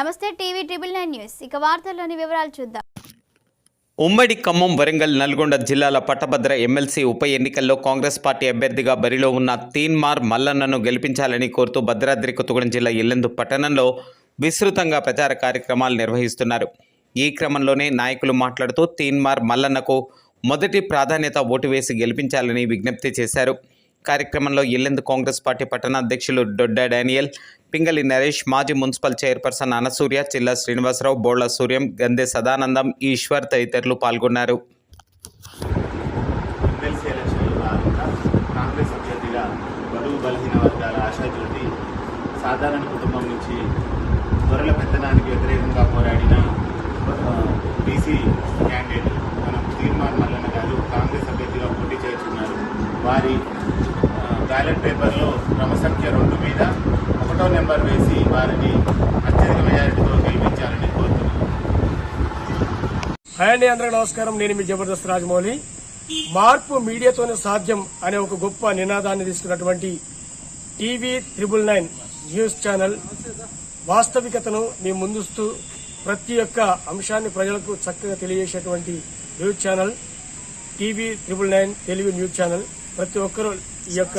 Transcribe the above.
నమస్తే TV triple nine news. ఇక వార్తల్లోని వివరాలు చూద్దాం. ఉమ్మడి ఖమ్మం వరంగల్ నల్గొండ జిల్లాల పట్టభద్ర ఎమ్మెల్సీ ఉప ఎన్నికల్లో కాంగ్రెస్ పార్టీ అభ్యర్థిగా బరిలో ఉన్న తీన్మార్ మల్లన్నను గెలిపించాలని కోరుతూ భద్రాద్రి కొత్తగూడెం జిల్లా ఇల్లెందు పట్టణంలో విస్తృతంగా ప్రచార కార్యక్రమాలు నిర్వహిస్తున్నారు. ఈ క్రమంలోనే నాయకులు మాట్లాడుతూ తీన్మార్ మల్లన్నకు మొదటి ప్రాధాన్యత ఓటు వేసి గెలిపించాలని విజ్ఞప్తి చేశారు. కార్యక్రమంలో ఇల్లెందు కాంగ్రెస్ పార్టీ పట్టణాధ్యక్షులు డొడ్డా డానియల్ పింగళి నరేష్ మాజీ మున్సిపల్ చైర్పర్సన్ అనసూర్య చిల్ల శ్రీనివాసరావు బోళ్ళ సూర్యం గందే సదానందం ఈశ్వర్ తదితరులు పాల్గొన్నారు. కాంగ్రెస్ అభ్యర్థిగా బడుగు బలహీన వర్గాల ఆశాజ్యోతి సాధారణ కుటుంబం నుంచి గొర్రెల పెత్తనానికి వ్యతిరేకంగా పోరాడిన బీసీ క్యాండిడేట్ మన తీర్మాన్ మల్లన్న గారు కాంగ్రెస్ అభ్యర్థిగా పోటీ చేస్తున్నారు. వారి బ్యాలెట్ పేపర్లో క్రమ సంఖ్య రెండు మీద ఒకటో నెంబర్ వేసి వారిని అత్యధిక మెజారిటీతో గెలిపించాలని కోరుతున్నాను. హాయ్ అండి అందరికీ నమస్కారం. నేను మీ జబర్దస్త్ రాజమౌళి. మార్పు మీడియాతోనే సాధ్యం అనే ఒక గొప్ప నినాదాన్ని తీసుకున్నటువంటి TV triple nine news channel వాస్తవికతను మీ ముందుస్తూ ప్రతి ఒక్క అంశాన్ని ప్రజలకు చక్కగా తెలియజేసేటువంటి news channel TV triple nine Telugu news channel. ప్రతి ఒక్కరూ ఈ యొక్క